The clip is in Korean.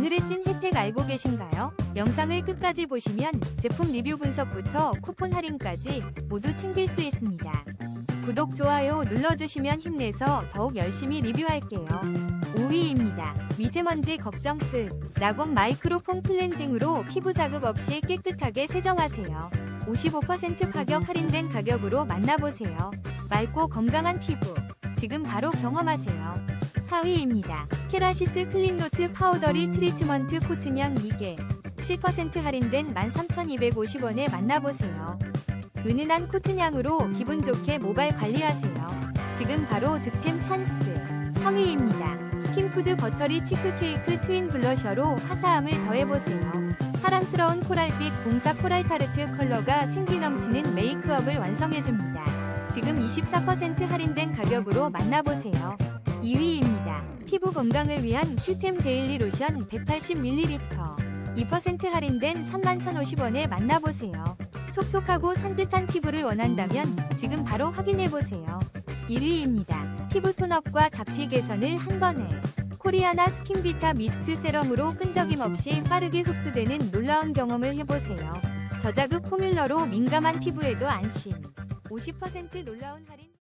오늘의 찐 혜택 알고 계신가요? 영상을 끝까지 보시면 제품 리뷰 분석부터 쿠폰 할인까지 모두 챙길 수 있습니다. 구독, 좋아요 눌러주시면 힘내서 더욱 열심히 리뷰할게요. 5위입니다. 미세먼지 걱정 끝. 라곤 마이크로폼 클렌징으로 피부 자극 없이 깨끗하게 세정하세요. 55% 파격 할인된 가격으로 만나보세요. 맑고 건강한 피부. 지금 바로 경험하세요. 4위입니다. 케라시스 클린노트 파우더리 트리트먼트 코트냥 2개. 7% 할인된 13,250원에 만나보세요. 은은한 코트냥으로 기분 좋게 모발 관리하세요. 지금 바로 득템 찬스. 3위입니다. 스킨푸드 버터리 치크케이크 트윈 블러셔로 화사함을 더해보세요. 사랑스러운 코랄빛 공사 코랄 타르트 컬러가 생기 넘치는 메이크업을 완성해줍니다. 지금 24% 할인된 가격으로 만나보세요. 2위입니다. 피부 건강을 위한 큐템 데일리 로션 180ml. 2% 할인된 31,050원에 만나보세요. 촉촉하고 산뜻한 피부를 원한다면 지금 바로 확인해보세요. 1위입니다. 피부 톤업과 잡티 개선을 한 번에. 코리아나 스킨비타 미스트 세럼으로 끈적임 없이 빠르게 흡수되는 놀라운 경험을 해보세요. 저자극 포뮬러로 민감한 피부에도 안심. 50% 놀라운 할인.